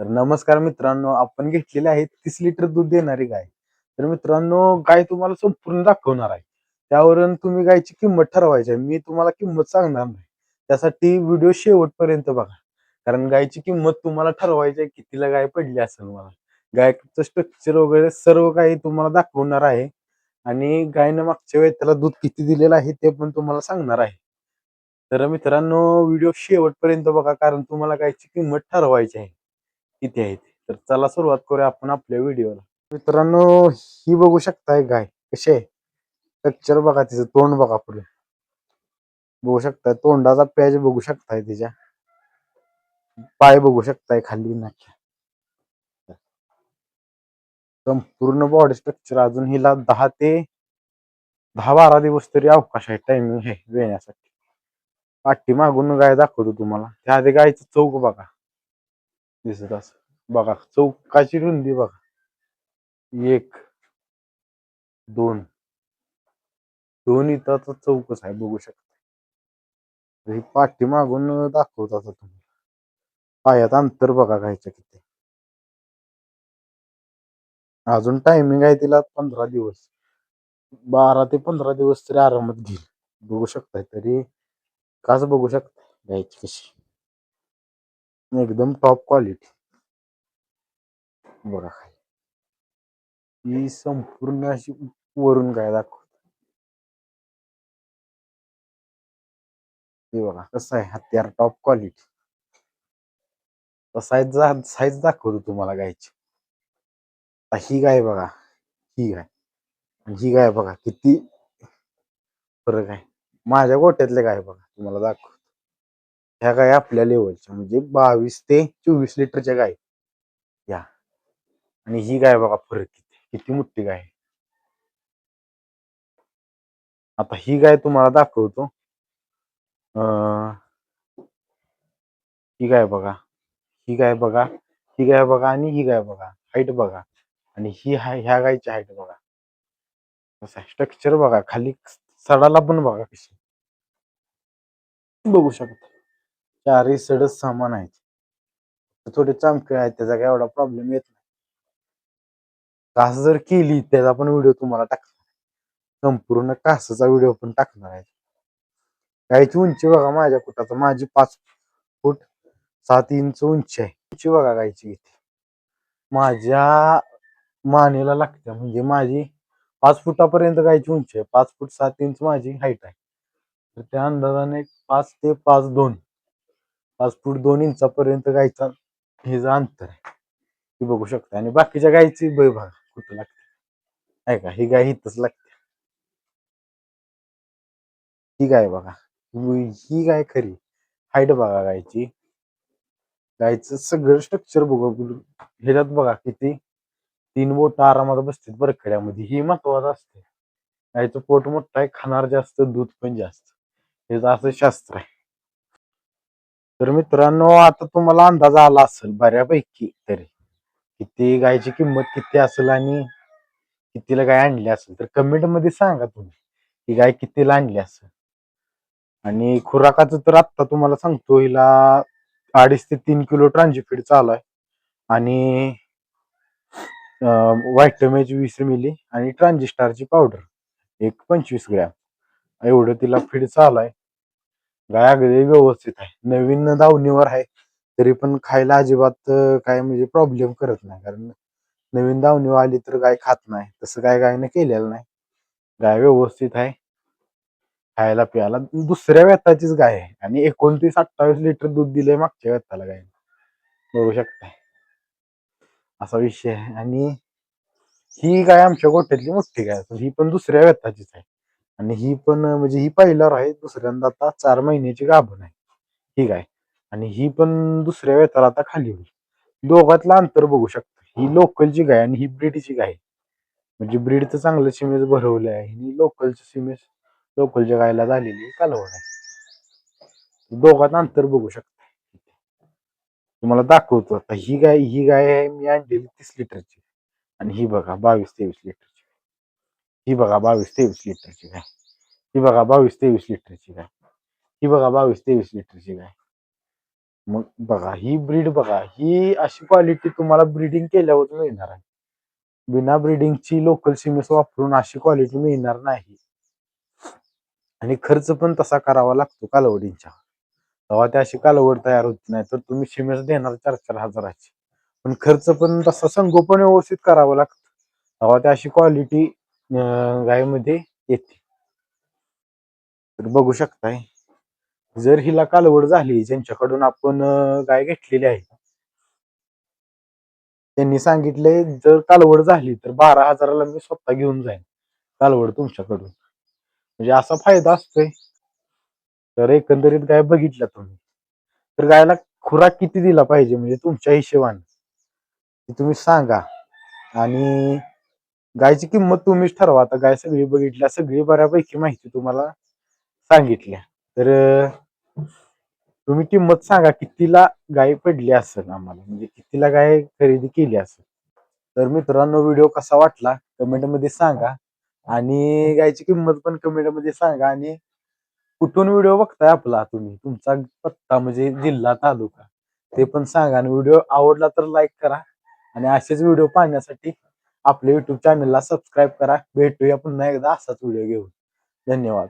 तर नमस्कार मित्रांनो आपण घेतलेले आहे तीस लिटर दूध देणारी गाय. तर मित्रांनो गाय तुम्हाला संपूर्ण दाखवणार आहे. त्यावरून तुम्ही गायची किंमत ठरवायची आहे. मी तुम्हाला किंमत सांगणार नाही. त्यासाठी व्हिडिओ शेवटपर्यंत बघा. कारण गायची किंमत तुम्हाला ठरवायची आहे कितीला गाय पडली असेल मला. गायचं स्ट्रक्चर वगैरे सर्व काही तुम्हाला दाखवणार आहे. आणि गायनं मागच्या वेळेस त्याला दूध किती दिलेलं आहे ते पण तुम्हाला सांगणार आहे. तर मित्रांनो व्हिडिओ शेवटपर्यंत बघा कारण तुम्हाला गायची किंमत ठरवायची आहे. किती आहे तर चला सुरुवात करूया आपण आपल्या व्हिडिओला. मित्रांनो ही बघू शकताय गाय कशी आहे? स्ट्रक्चर बघा तिचं तोंड बघा पुढे. बघू शकताय तोंडाचा पॅच बघू शकताय तिच्या. पाय बघू शकताय खाली नाक्या. संपूर्ण बॉडी स्ट्रक्चर अजून हिला दहा ते दहा बारा दिवस तरी अवकाश आहे टायमिंग आहे वेण्यासाठी. पाठी मागून गाय दाखवतो तुम्हाला. त्या आधी गायचं चौक बघा. दिसत असं. बघा चौकाची रुंदी बघा. एक दोन. दोन इथं चौकच आहे बघू शकता. ही पाठी मागून दाखवत आता तुम्ही. पायात अंतर बघा घ्यायचं किती. अजून टायमिंग आहे तिला पंधरा दिवस. बारा ते पंधरा दिवस तरी आरामात घेईल. बघू शकताय तरी. काच बघू शकता घ्यायची कशी? एकदम टॉप क्वालिटी बघा ही संपूर्ण अशी वरून गाय दाखवत हे बघा कसं आहे हत्यार टॉप क्वालिटी साईज साईज दाखवतो तुम्हाला गायची ही गाय बघा ही गाय आणि ही गाय बघा किती फरक आहे माझ्या गोट्यातले गाय बघा तुम्हाला दाखव ह्या गाय आपल्या लेवलच्या म्हणजे बावीस ते चोवीस लिटरच्या गाय. या. आणि ही गाय बघा फरक किती किती मोठी गाय. आता ही गाय तुम्हाला दाखवतो. अं, ही गाय बघा. ही गाय बघा ही गाय बघा आणि ही गाय बघा. हाईट बघा. आणि ही ह्या गायची हाईट बघा. कसं स्ट्रक्चर बघा. खाली सडाला पण बघा कशी. बघू शकता. चारही सडच सामान आहेत. थोडे चामके आहेत त्याचा काय एवढा प्रॉब्लेम येत नाही. कास जर केली त्याचा पण व्हिडिओ तुम्हाला टाकणार संपूर्ण कासाचा व्हिडिओ पण टाकणार आहे. गायची उंची बघा माझ्या कुठाचं माझी पाच फूट सात इंच उंची आहे. उंची बघा गायची इथे माझ्या मानेला लागते. म्हणजे माझी पाच फुटापर्यंत गायची उंची आहे. पाच फूट सात इंच माझी हाईट आहे. तर त्या अंदाजाने पाच ते पाच दोन. पाच फूट दोन इंचापर्यंत गायचा हे जे अंतर आहे ही बघू शकता. आणि बाकीच्या गायची बैभाग कुठं लागते. आहे का? ही गाय इथंच लागते. ही गाय बघा. ही गाय खरी. हाईट बघा गायची. गायचं सगळं स्ट्रक्चर बघू ह्याच्यात बघा किती? तीन बोट आरामात बसतात बरखड्यामध्ये ही महत्वाचं असते. गायचं पोट मोठं आहे खाणार जास्त दूध पण जास्त. हे असं शास्त्र आहे. तर मित्रांनो आता तुम्हाला अंदाज आला असेल बऱ्यापैकी तरी. किती गायची किंमत किती असेल आणि कितीला गाय आणली असेल? तर कमेंटमध्ये सांगा तुम्ही ही गाय कितीला आणली असेल? आणि खुराकाचं तर आत्ता तुम्हाला सांगतो हिला अडीच ते तीन किलो ट्रान्झिफीड चालू आहे. आणि व्हायटमेज वीस मिली आणि ट्रान्झिस्टारची पावडर एक पंचवीस ग्रॅम. एवढं तिला फीड चालू आहे. गाय अगदी व्यवस्थित आहे. नवीन दावणीवर आहे. तरी पण खायला अजिबात काय म्हणजे प्रॉब्लेम करत नाही. कारण नवीन दावणीवर आली तर गाय खात नाही. तसं काय गायनं केलेलं नाही. गाय व्यवस्थित आहे. खायला प्यायला दुसऱ्या व्यताचीच गाय आहे. आणि एकोणतीस अठ्ठावीस लिटर दूध दिलंय मागच्या व्यताला गाय बघू शकताय असा विषय आहे. आणि ही गाय आमच्या गोठ्यातली मोठी गाय ही पण दुसऱ्या व्यताचीच आहे. आणि ही पण म्हणजे ही पहिल्यावर आहे दुसऱ्यांदा आता चार महिन्याची गाभण आहे. ही गाय आणि ही पण दुसऱ्या वेताला आता खाली होईल. दोघातलं अंतर बघू शकतो. ही लोकलची गाय आणि ही ब्रीडची गाय. म्हणजे ब्रीड तर चांगलं सिमेज भरवलं आहे ही लोकलची सिमेज लोकलच्या गायला झालेली कालवड आहे. दोघात अंतर बघू शकता. तुम्हाला दाखवतो आता. ही गाय ही गाय आहे मी आणलेली तीस लिटरची. आणि ही बघा बावीस तेवीस लिटर. ही बघा बावीस तेवीस लिटरची गाय ही बघा बावीस तेवीस लिटरची गाय ही बघा बावीस तेवीस लिटरची गाय मग बघा ही ब्रीड बघा ही अशी क्वालिटी तुम्हाला ब्रीडिंग केल्यावर मिळणार आहे. बिना ब्रीडिंगची लोकल सिमेस वापरून अशी क्वालिटी मिळणार नाही. आणि खर्च पण तसा करावा लागतो कालवडींच्या तेव्हा त्या अशी कालवड तयार होत नाही तर तुम्ही सिमेस देणार चार चार हजाराची. पण खर्च पण तसा संगोपन व्यवस्थित करावं लागतं. तेव्हा त्या अशी क्वालिटी गायमध्ये येते. तर बघू शकताय जर हिला कालवड झाली ज्यांच्याकडून आपण गाय घेतलेली आहे. त्यांनी सांगितले जर कालवड झाली तर बारा हजाराला मी स्वतः घेऊन जाईन. कालवड तुमच्याकडून. म्हणजे असा फायदा असतोय. तर एकंदरीत गाय बघितल्या तुम्ही. तर गायला खुराक किती दिला पाहिजे म्हणजे तुमच्या हिशेबाने? तुम्ही सांगा. आणि गायची किंमत तुम्हीच ठरवा. आता गाय सगळी बघितल्या सगळी बऱ्यापैकी माहिती तुम्हाला सांगितल्या. तर तुम्ही किंमत सांगा कितीला गाय पडली असेल आम्हाला? म्हणजे कितीला गाय खरेदी केली असेल? तर मित्रांनो व्हिडिओ कसा वाटला कमेंटमध्ये सांगा. आणि गायची किंमत पण कमेंटमध्ये सांगा. आणि कुठून व्हिडिओ बघताय आपला तुम्ही? तुमचा पत्ता म्हणजे जिल्हा तालुका. ते पण सांगा. आणि व्हिडिओ आवडला तर लाईक करा. आणि असेच व्हिडिओ पाहण्यासाठी आपल्या युट्यूब चॅनलला सबस्क्राईब करा. भेटूया पुन्हा एकदा असाच व्हिडिओ घेऊन. धन्यवाद.